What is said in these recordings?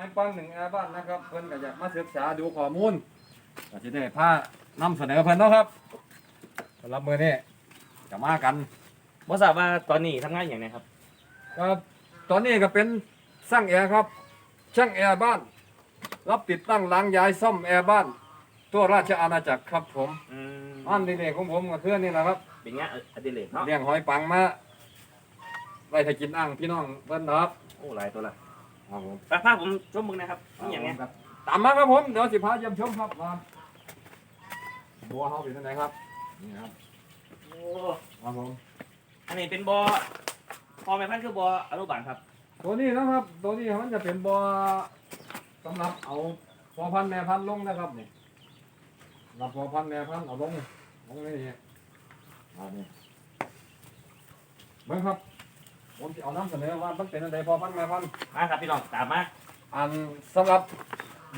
ให้ฟังหนึ่งแอร์บ้านนะครับ เพิ่นก็อยากมาศึกษาดูข้อมูลก็จะได้พานำเสนอเพิ่นเนาะครับสำหรับมื้อนี้จะมากันบ่ทราบว่าตอนนี้ทำงานอย่างไรครับก็ตอนนี้ก็เป็นช่างแอร์ครับ ช่างแอร์บ้าน รับติดตั้งล้างย้ายซ่อมแอร์บ้าน ตัวราชอาณาจักรครับผมอืมอันนี้ของผมก็คือนี่แหละครับ เป็นงานอดิเรกเนาะเลี้ยงหอยปังมาไว้ถ้ากินอ่างพี่น้องเพิ่นนะครับ โอ้หลายตัวละ ครับผมไปพาผมชมมึงนะครับนี่อย่างเนี้ยครับตามมาครับผมเดี๋ยวสิพาเยี่ยมชมครับว่าบัวเฮาเป็นจังไดครับนี่ครับโอ้ครับผมอันนี้เป็นบอพอแม่พันธุ์คือบออนุบาลครับ ตัวนี้นะครับ ตัวนี้มันจะเป็นบัวสำหรับเอาพอพันธุ์แม่พันธุ์ลงนะครับนี่สำหรับพอพันธุ์แม่พันธุ์เอาลงลงนี่นี่อ่านี่เบิ่งครับ ผมจะเอาน้ำเสนอว่ามันเป็นอะไรพอพันธุ์แม่พันธุ์มาครับพี่น้องตามมาอันสำหรับ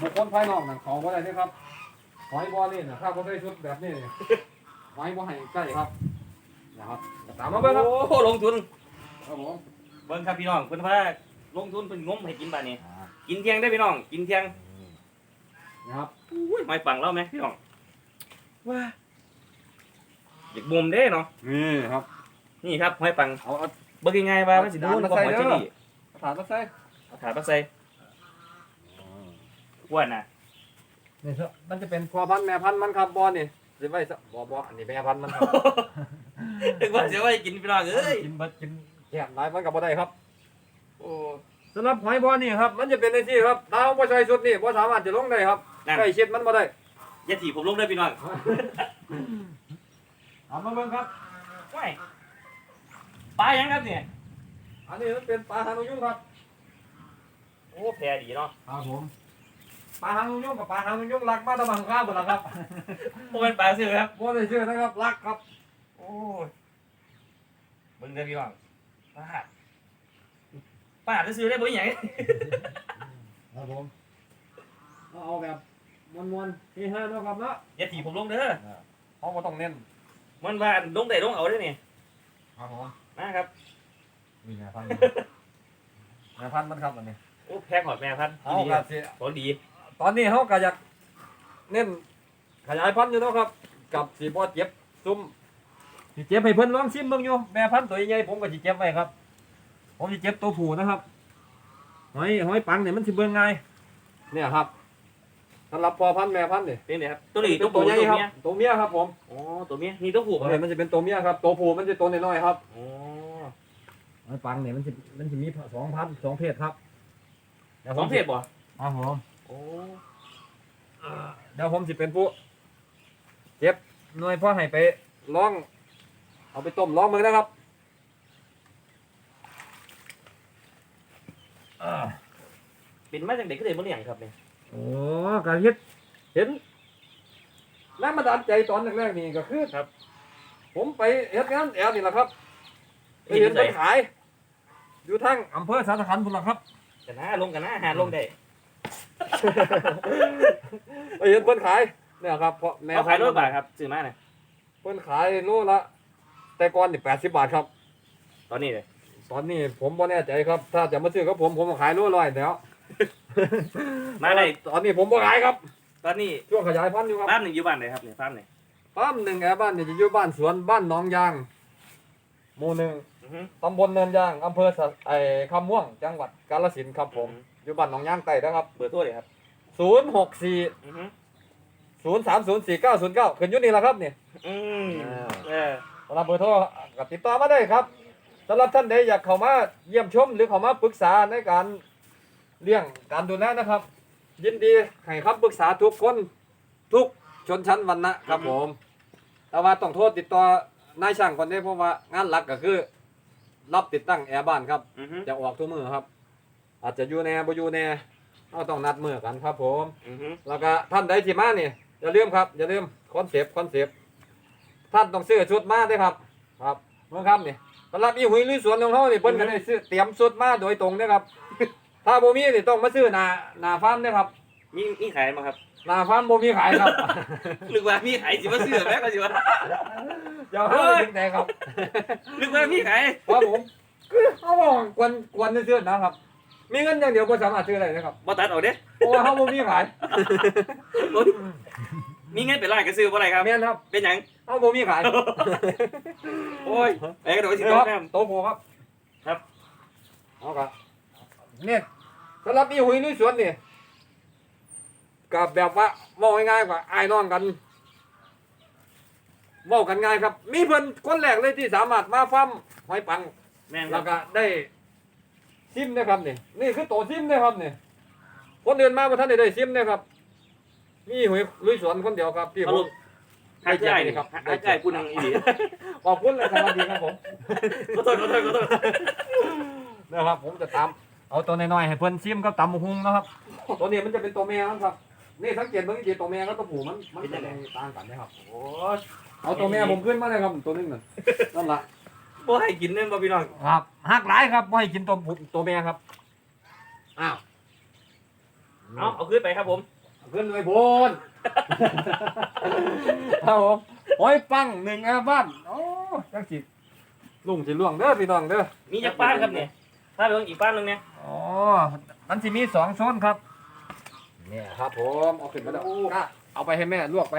บุคคลภายนอกนั่นเขาบ่ได้นี่ครับหอยบ่อนี่นะถ้าบ่ได้ชุดแบบนี้นี่หอยบ่ให้ใกล้ครับนะครับตามมาเบิ่งครับโอ้ลงทุนครับผมเบิ่งครับพี่น้องเพิ่นว่าลงทุนเพิ่นงมให้กินบาดนี้ กินเที่ยงได้พี่น้อง กินเที่ยงนะครับอุ้ยไม่ปังแล้วไหมพี่น้องว้าอยากบ่มเด้เนาะนี่ครับ นี่ครับหอยปังเอา เอาเบิ่งยังไงว่ามันสิดูเอาบ่จานมาหอยใส่เชอเด้อรี่ถามมาใส่เอาถาดมาใส่อ้วนน่ะนี่ครับมันจะเป็นพ่อพันธุ์แม่พันธุ์มันครับบ่อนี่สิไว้ซะบ่บ่อันนี้แม่พันธุ์มันครับถึงว่าสิว่าให้กินพี่น้องเอ้ยกินเบิดกินแก้มหลายมันก็บ่ได้ครับ โอ้สำหรับหอยบ่อนี่ครับ มันจะเป็นในที่ครับถ้าเราบ่ใส่ชุดนี่บ่สามารถจะลงได้ครับนั่นใกล้ชิดมันบ่ได้อย่าถีบผมลงได้อพี่น้องเอามาเบิ่งครับว้าย ปลายังครับเนี่ยอันนี้มันเป็นปลาหางนกยุงครับโอ้แพรดีเนาะครับผมปลาหางนกยุงกับปลาหางนกยุงรักมาตะบังข้าวหมดแล้วครับโอ้เป็นปลาซื้อครับบ่ได้ชื่อนะครับรักครับ โอ้ยเบิ่งเด้อพี่น้องปลาปลาจะซื้อได้บ่อีหยังครับผมเอาแบบมวนๆที่ห้าเนาะครับเนาะอย่าถีบผมลงเด้อเขาก็ต้องเน้นมันว่าลงได้ลงเอาได้อนี่ครับผม นะครับนี่แม่พันธุ์แม่พันธุ์มันครับอันนี้โอ้แพ้หอดแม่พันธุ์เอาดีก็สิของดีตอนนี้เขาก็อยากเน้นขยายพันธุ์อยู่เนาะครับ กับสีบอเจ็บซุ่มสีเจ็บให้เพิ่นลองชิมเบิ่งอยู่แม่พันธุ์ตัวใหญ่ๆผมก็สิเจ็บไว้ครับ ผมสิเจ็บตัวผู้นะครับหอยหอยปังเนี่ยมันสิเบิ่งง่ายเนี่ยครับ สำหรับพอพันธุ์แม่พันธุ์นี่เป็นไงครับตัวนี้ตัวตัผู้วใหญ่ตัวครับเมียตัวเมียครับผมอ๋อตัวเมียนี่ตัวผู้ป่ะคเนี่รัยบมันจะเป็นตัวเมียครับ ตัวผู้มันจะตัวน้อยๆครับอ๋อหอยปังเนี่ยมันจะมันจะมีสองพันสองเพศครับดี๋ยวสผอมงเพศบ่ครับผมโอ้เดี๋ยวผมสิเป็นผู้เจ็บหน่วยพ่อให้ไปลอง เอาไปต้มลองมือนะครับอ่าเป็นมาจากเด็กก็เลยบ่เลี้ยงครับเนี่ย โอ้การเฮ็ดเห็นแรงบันดาลใจตอนแรกๆนี่ก็คือครับ ผมไปเฮ็ดงานแอร์นี่แหละครับไปเห็นใส่เพิ่นขาย อยู่ทั้งอำเภอสารคันพุ่นล่ะครับกันนะลงกันนะหาลงได้ไปเห็นเพิ่นขายเนี่ยครับเพราะแม่เอาขายรถบาทครับซื้อมาเนี่ยเพิ่นขายโลละ แต่ก่อนนี่80บาทครับ ตอนนี้เลยตอนนี้ผมบ่แน่ใจครับ ถ้าจะมาซื้อกับผมผมขายโลร้อยแล้ว มาได้ตอนนี้ผมบ่ขายครับ ตอนนี้ช่วงขยายพันธุ์อยู่ครับบ้านหนึ่งอยู่บ้านไหนครับเนี่ยฟาร์มไหนปั๊มหนึ่งแอร์บ้านนี่จะอยู่บ้านสวนบ้านหนองยางหมู่หนึ่งอือฮึ ตำบลเนินยางอำเภอสะไอ้คำม่วงจังหวัดกาฬสินธุ์ครับผมอยู่บ้านหนองยางใต้นะครับเบอร์โทรเลยครับ064อือฮึ0304909ขึ้นอยู่นี่แหละครับนี่อืมอ่า เออสำหรับเบอร์โทรก็ติดต่อมาได้ครับสำหรับท่านใดอยากเข้ามาเยี่ยมชมหรือเข้ามาปรึกษาในการ เลี้ยงการดูแลนะครับ ยินดีให้คำปรึกษาทุกคนทุกชนชั้นวรรณะครับผม แต่ว่าต้องโทษติดต่อนายช่างคนนี้เพราะว่างานหลักก็คือ รับติดตั้งแอร์บ้านครับ อือฮึจะออกทุกมือครับ อาจจะอยู่แน่บ่อยู่แน่เราต้องนัดมือกันครับผม อือฮึแล้วก็ท่านใดที่มานี่อย่าลืมครับ อย่าลืมคอนเซปต์คอนเซปต์ท่านต้องซื้อชุดมาด้วยครับ ครับเมื่อครับนี่สำหรับอีหุยลุยสวนของเขานี่เพิ่นก็ได้ซื้อเตรียมชุดมาโดยตรงนะครับ ถ้าบ่มีนี่ต้องมาซื้อหน้าหน้าฟาร์มนะครับมีมีขายมั้ครับ หน้าฟาร์มบ่มีขายครับ นึกว่ามีขายสิมาซื้อแม่ก็สิว่า อย่าเฮ้เฮ้ยยแต่ครับนึกว่ามีขายว่าผมคือเขาบอกกวนกวนซื่อๆนะครับ มีเงินอย่างเดียวบ่สามารถซื้อได้นะครับบ่ตัดออกเด้เพราะว่าเฮาบ่มีขายมีเงินเป็นล้านก็ซื้อบ่ได้ครับแม่นครับเป็นหยังเฮาบ่มีขายโอ้ยไอ้กระโดดสินี่โตครับแม่มโตโพครับครับ เอาครับ เนี่ยสำหรับอีหุยนุ้ยสวนนี่กับแบบว่าเว้าง่ายๆกว่าอ้ายน้องกันเว้ากันง่ายครับ มีเพิ่นคนแรกเลยที่สามารถมาฟาร์มหอยปังแม่นคแล้รัวบก็ได้ซิมนะครับนี่นี่คือโตซิมนะครับนี่คนเดินมาบ่ทันได้ได้ซิมนะครับ มีหุยลุยสวนคนเดียวครับที่สผรุม ปหักใจนี่ครับหักใจผู้นังอีหลีขอบคุณเลยสวัสดีครับผม ขอโทษขอโทษขอโทษนะครับผมจะตาม เอาตัวน้อยๆให้เพื่อนซิมกับตำบักหุงนะครับ ตัวนี้มันจะเป็นตัวแม่มันครับ นี่สังเกตเมื่อกี้ตัวแม่กับตัวผู้มันมันจะต่างกันนะครับโอ้ยเอาตัวแม่ผมขึ้นมาเลยครับตัวนึงนั่นนั่นละบ่ให้กินเด้บ่พี่น้องครับหักหลายครับไม่ให้กินตัวผู้ตัวแม่ครับอ้าวเอาเอาขึ้นไปครับผมขึ้นเลยบนครับผมหอยปังหนึ่งอาบ้านโอ้จังสิลุงสิล่วงเด้อพี่น้องเด้อมีจักป้านครับเนี่ย ถ้าเรื่องอีกป้านหนึงเนี่ยอ๋อมันจะมีสองโซนครับเนี่ยครับผมเอาขึ้นมาแล้วก็เอาไปให้แม่ลวกไป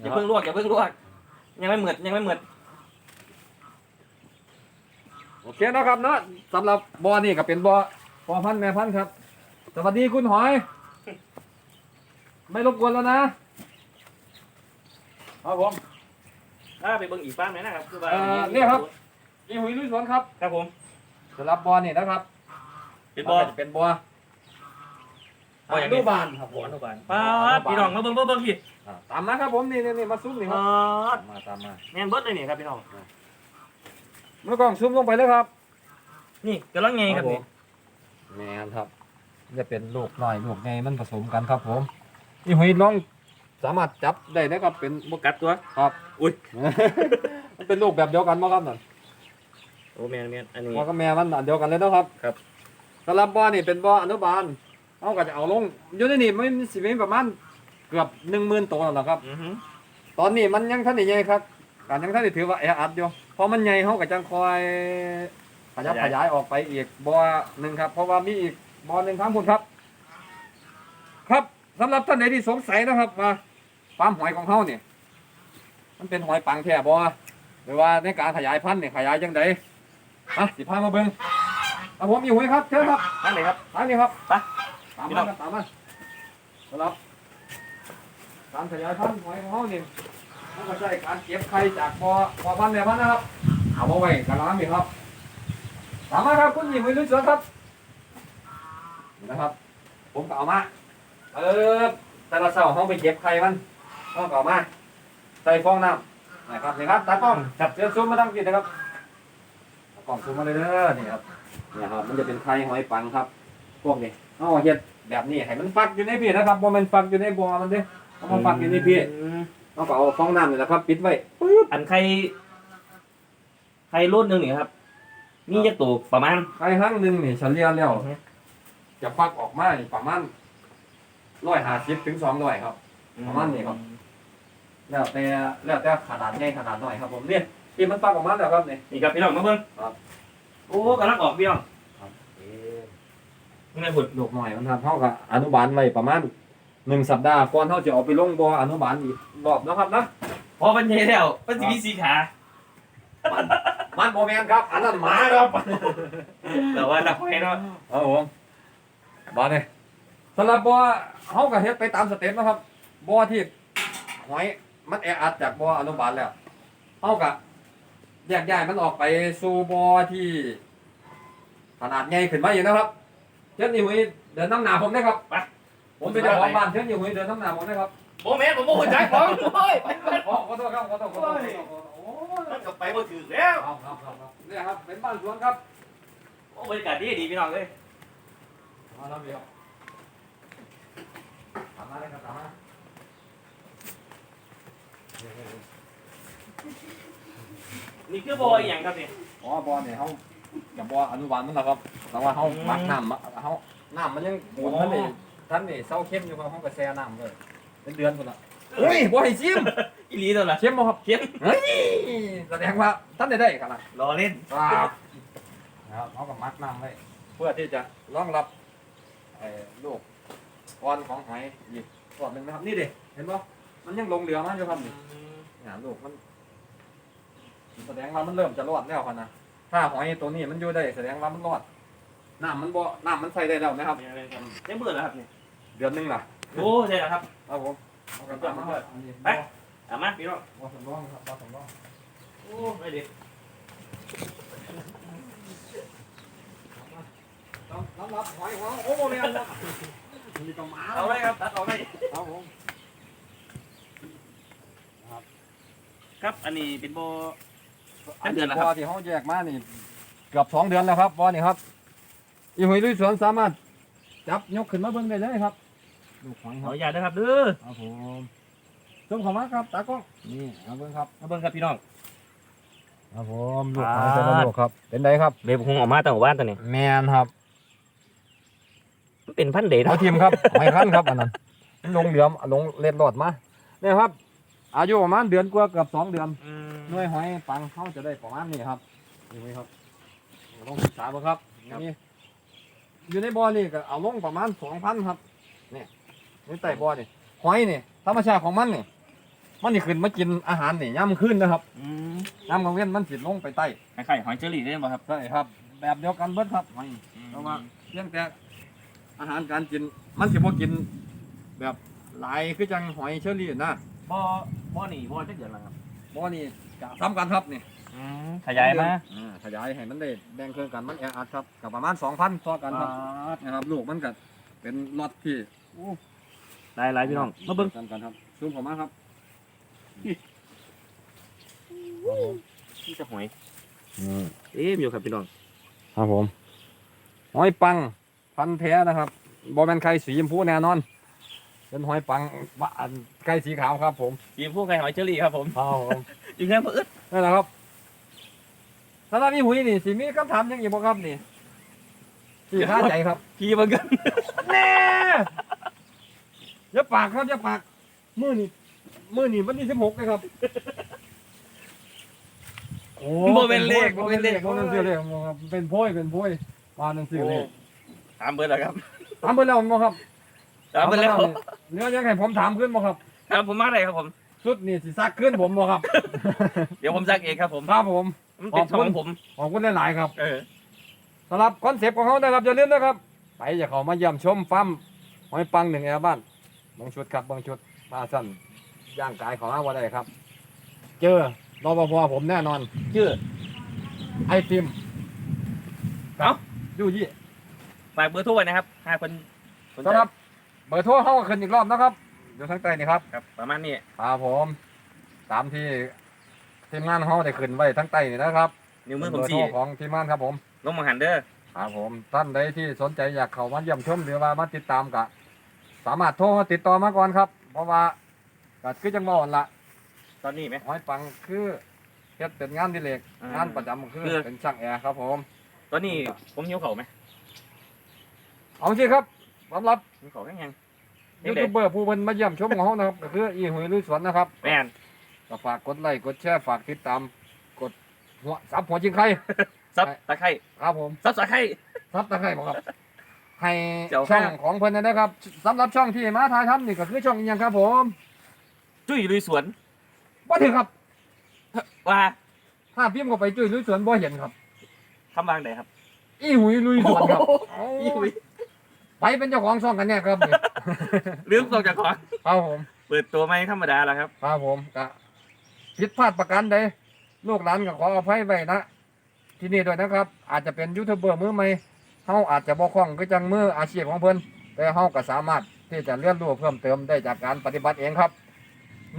อย่าเพิ่งลวกอย่าเพิ่งลวก ยังไม่เหมือดยังไม่เหมือดโอเคนะครับเนาะสำหรับบ่อนี่ก็เป็นบ่อบ่อพันธุ์แม่พันธุ์ครับ สวัสดีคุณหอย ไม่รบกวนแล้วนะครับผม ถ้าไปเบิ่งอีกป้านไหมนะครับคือว่าเอ่อเนี่ยครับอีหุยลุยสวนครับ ครับผม สำหรับบ่อนี่นะครับเป็นบอลมันก็จะเป็นบ่อบ่ออย่างอนี้นุบาลครับผมอนุบาลป้าดพี่น้องมาเบิ่งเบิ่งเบิ่งพี่อ่าตามมาครับผมนี่นี่นี่มาซุ้มนี่คป้รับาดมาตามมาแม่นเบิดเลยนี่ครับพี่น้อง เมื่อกล้องซูมลงไปเลยครับนี่กำลังไงครับนี่แม่นครับจะเป็นลูกน้อยลูกใหญ่มันผสมกันครับผมนี่หอยน้องสามารถจับได้นะครับเป็น บ่กัดตัว ครับ อุ๊ยมันเป็นลูกแบบเดียวกันมั้งครับนั่น โอ้แม่นแม่นอันนี้พ่อกับแม่มันอันเดียวกันเลยเนาะครับครับ สำหรับบ่อนี่เป็นบ่ออนุบาลเขาก็จะเอาลงอยู่ในนี่มันสิมีประมาณเกือบหนึ่งหมื่นตัวแล้วนะครับ อือฮึตอนนี้มันยังท่านได้ใหญ่ครับการยังท่านได้ถือว่าแออัดอยู่พอมันใหญ่เขาก็จังคอยขยับขยายออกไปอีกบ่อหนึ่งครับ เพราะว่ามีอีกบ่อหนึ่งทั้งหมดครับ ครับสำหรับท่านไหนที่สงสัยนะครับว่าฟาร์มหอยของเขาเนี่ยมันเป็นหอยปังแท้บ่หรือว่าในการขยายพันธุ์เนี่ยขยายจังได อะสิพามาเบิ่งเอาผมอยู่ไหมครับเชิญครับนั่นเลยครับทางนี้ครับไปตามมาครับตามมาสำหรับการขยายพันธุ์หอยของเขาเนี่ยเขาก็ใช้การเก็บไข่จากบ่อบ่อพันธุ์แม่พันธุ์นะครับเอามาไว้กันน้ำนี่ครับตามมาครับคุณหญิงวิรุณเสือครับนี่นะครับ ผมก็เอามาเออแต่ละเสาเขาไปเก็บไข่มันเขาก็เอามาใส่ฟองน้ำนะครับนี่ครับตากล้องครับเสียซูมมาตั้งกินนะครับตา กล้องซูมมาเลยเด้อนี่ครับนี่ครับ มันจะเป็นไข่หอยปังครับ พวกนี้เอาเฮ็ดแบบนี้ให้มันฟักอยู่ในพี่นะครับบ่แมันฟักอยู่ในบ่อมันเด้เอามาฟักอยู่ในพี่อืมเอาก็เอาฟองน้ำนี่แหละครับ ปิดไว้อันใครใครรุ่นหนึงนี่ครับมีจักตัวประมาณไข่หั่งหนึงนี่เฉลี่ยแล้วจะฟักออกมานี่ประมาณ150ถึง200ครับ ประมาณนี้ครับ แล้วแต่แล้วแต่ขนาดใหญ่ขนาดน้อยครับผมเนี่ย ที่มันฟักออกมาแล้วครับนี่ นี่ครับพี่น้องมาเบิ่งครับ โอ้กำลังออกพี่น้องยังไงพุ่นลูกน้อยมันครับเฮาก็อนุบาลไว้ประมาณหนึ่งสัปดาห์ก่อนเฮาจะเอาไปลงบ่ออนุบาลอีกรอบเนาะครับนะพอมันใหญ่แล้วมันสิมีสีขา มันมันบ่แม่นครับ อันนั้นหมาครับแต่ว่าดักไว้เนาะครับผมบ่อนี่สำหรับบ่อเฮาก็เฮ็ดไปตามสเต็ปนะครับบ่อที่หอยมันแออัดจากบ่ออนุบาลแล้วเฮาก็ แยกย้ายมันออกไปสู่บ่อที่ ขนาดใหญ่ขึ้นมาอีกนะครับเช่นนี่หุยเดินน้ำหนาผมได้ครับไป ผมเป็นเจ้าของบ้านเช่นนี่หุยเดินน้ำหนาผมได้ครับโอ้แม่นผมบ่ฮู้จักของโอ้ยไปไปขอขอโทษครับขอโทษขอโทษขอโทษโอ้ยมันก็ไปบ่ถึงแล้วเอาครับครับครับเนี่ยครับเป็นบ้านสวนครับโอ้บรรยากาศดีดีพี่น้องเอ้ยมาแล้วเดียวตามมาเลยครับตามมา นี่คือบ่ออีหยังครับนี่อ๋อบอลเนี่ยเขาอย่าบอลอนุบาลมันนะครับแต่ว่าเขาอืมมักน้ำอะเขาน้ำมันยังขุ่นท่านนี่ท่านนี่เศร้าเข้มอยู่ครับเขาก็แช่น้ำเลยเป็นเดือนคนละเฮ้ยบ่ให้ชิมอีหลีตัวละเข้มบ่ครับเข้มเฮ้ยแสดงว่าท่านได้ได้ขนาดรอเล่นครับครับเขาก็มักน้ำไว้เพื่อที่จะรองรับไอ้ลูกอ่อนของหอยอีกรอบหนึ่งนะครับนี่ดิเห็นปะมันยังลงเหลือมาอยู่ครับนี่เนี่ยลูกมัน แสดงว่ามันเริ่มจะรอดแล้วครับนะถ้าหอยตัวนี้มันอยู่ได้แสดงว่ามันรอดน้ำมันบ่น้ำมันใส่ได้แล้วนะครับได้เบื่อแล้วครับเนี่ยเดือนหนึงล่ะโอ้ใช่แล้วครับ ครับผมเอากระป๋องมาครับอันนี้ไป เอามาพี่น้องบ่สำรองครับบ่สำรองโอ้ไม่ดีน้ำน้ำรับหอยของโอ้โหเนี่ยมีกระหมาเอาไว้ครับตัดเอาไว้ครับผมครับอันนี้เป็นโบ อันเดืนี้อนละครับบ่อที่เขาแยกมานี่เกือบสองเดือนแล้วครับบ่อนี่ครับ อีหอยลุยสวนสามารถจับยกขึ้นมาเบิ่งได้เลยครับลูกหอยขคอรับอนุญาตนะครับเด้อครับผมชมเข้ามาครับตากล้องนี่เอาเบิ่งครับมาเบิ่งครับพี่น้อง ครับผมลูกหคอรัยบแต่ละลูกครับ เป็นไดครับ เบบคงออกมาตั้งหมู่บ้านตัวนี้แมนครับมันเป็นพันเดชเอาทีมครับไม่คันครับอันนั้นมันลงเหลือมลงเล็ดหลอดมาเนี่ยครับ อายุประมาณเดือนกว่าเกือบสองเดือนหน่วยหอยปังเขาจะได้ประมาณนี้ครับนี่ไหมครับลองศึกษาบ่ครับนี่อยู่ในบ่อนี่ก็เอาลงประมาณสองพันครับนี่ในใต้บ่อนี่หอยนี่ธรรมชาติของมันนี่มันนี่ขึ้นมากินอาหารนี่ย่ำขึ้นนะครับอืมย่ำกลางเว้นมันสิลงไปใต้คล้ายๆหอยเจอรี่ได้ไหมครับใช่ครับ แบบเดียวกันเบิดครับหอย เพราะว่าเพียงแต่อาหารการกินมันสิบ่กินแบบหลายคือจังหอยเชอรี่นะ บ่บ่นี่บ่จะเกิดอะไรครับบ่อนี่ก็ซ้ำกันครับนี่ขยายมาอ่าขยายให้มันได้แบ่งเครื่องกันมันแออัดครับกับประมาณ2,000ต่อกันครับนะครับลูกมันก็เป็นล็อตที่หลายหลายพี่น้องมาเบิ่งกันกันครับซูมเข้ามาครับที่จะหอยอืมเอ๊ะอยู่ครับพี่น้องครับผมหอยปังพันธุ์แท้นะครับบอแมนไข่สีชมพูแน่นอน เป็นหอยปังวะอันไข่สีขาวครับ ผมทีมผู้ไข่หอยเจอรี่ครับผมครับผมอยู่แค่เพื่อนั่นแหละครับสำหรับมีหุยนี่สิมีคำถามหยังอีกบ่ครับนี่สี่ห้าใจครับพี่เบิ่งกันแน่อย่าปากครับอย่าปากมือนี่มือนี่วันที่สิบหกนะครับโอ้บ่เป็นเลขบ่บ่เป็เป็นนเลเลขขบ่เป็นเลขบ่ครับเป็นโพยเป็นโพยมาหนังสือเลขถามเบิร์ดแล้วครับถามเพิ่นแล้วบ่ครับ ถามเบิร์ดแล้วเนื้อยังให้ผมถามขึ้นบ่ครับถามผมมาได้ครับผม สุดนี่สิซักขึ้นผมบ่ครับ เดี๋ยวผมซักเองครับผมครับผม มันเป็นขอบคุณของผมขอบคุณหลายๆครับเออสำหรับคอนเซปต์ของเขานะครับอย่าลืมนะครับ ไปอย่าเขามาเยี่ยมชมฟาร์มหอยปังหนึ่งแอร์บ้านบางชุดครับบางชุดมาสั้นย่างกายของอาว่าได้ครับ เจอรปภผมแน่นอนชื่อไอติมเอ้าดูยี่ฝากเบอร์โทรไว้นะครับหากคนสนใจสำหรับ เบอร์โทรเขาก็ขึ้นอีกรอบนะครับอยู่ทางใต้นี่ครับครับ ประมาณนี้ครับผมตามที่ทีมงานเขาได้ขึ้นไว้ทั้งใต้นี่นะครับนิ้วมือผมเบอร์โทสี่รของทีมงานครับผมลงมาหันเด้อครับผมท่านใดที่สนใจอยากเข้ามาเยี่ยมชมหรือว่ามาติดตามกะสามารถโทรติดต่อมาก่อนครับ เพราะว่าก็คือจังบอกละตอนนี้ไหมหอยปังคือเฮ็ดเป็นงานอดิเลกอ่างงานประจำคือคือ เป็นช่างแอร์ครับผม ตอนนี้ผมหิวเขาวไหม เอาสิครับ สำหรับหิวเขาวแค่ยังยูทูบเบอร์ผู้เพิ่นมาเยี่ยมชมของเรานะครับ ก็คืออีหุยลุยสวนนะครับแม่นก็ฝากกดไลค์กดแชร์ฝากติดตามกดหัวซับหัวจริงใครซับตะไคร้ครับผมซับตะไคร้ซับตะไคร้บ่ครับ ให้เจ้าช่องห้างของเพิ่นนะครับสำหรับช่องที่มาถ่ายทำนี่ก็คือช่องอีหยังครับ ผม จุ้ยลุยสวนบ่ถึงครับว่าถ้าพิมพ์เข้าไปจุ้ยลุยสวนบ่เห็นครับคำวางไหนครับ อีหุยลุยสวนครับอีหุย ไปเป็นเจ้าของช่องกันเนี่ยครับนี่ลืมส่งจากของครับผมเปิดตัวไม่ธรรมดาแล้วครับ ครับผมก็ผิดพลาดประการใดลูกหลานก็ขออภัยไว้นะที่นี่ด้วยนะครับ อาจจะเป็นยูทูบเบอร์มือใหม่เฮาอาจจะบ่คล่องก็จังมืออาชีพของเพิ่นแต่เฮาก็สามารถที่จะเรียนรู้เพิ่มเติมได้จากการปฏิบัติเองครับ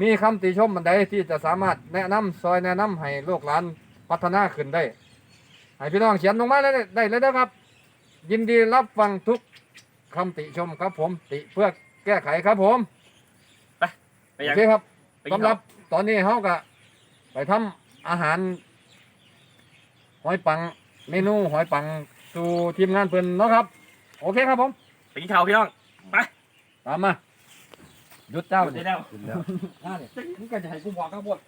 มีคำติชมมันใดที่จะสามารถแนะนำซอยแนะนำให้ลูกหลานพัฒนาขึ้นได้ ให้พี่น้องเขียนลงมาได้ได้เลยนะครับ ยินดีรับฟังทุก คำติชมครับผมติเพื่อแก้ไขครับผมไปโอยังเคครับไปกินสำหรับตอนนี้เฮาก็ไปทำอาหาร หอยปังเมนูหอยปังสู่ทีมงานเพิ่นเนาะครับ โอเคครับผม ไปกินข้าวพี่น้องตามมาหยุดเจ้าได้แล้วหยุดแล้วน่าเนี่ยมึงก็จะให้กูบอกครับพวก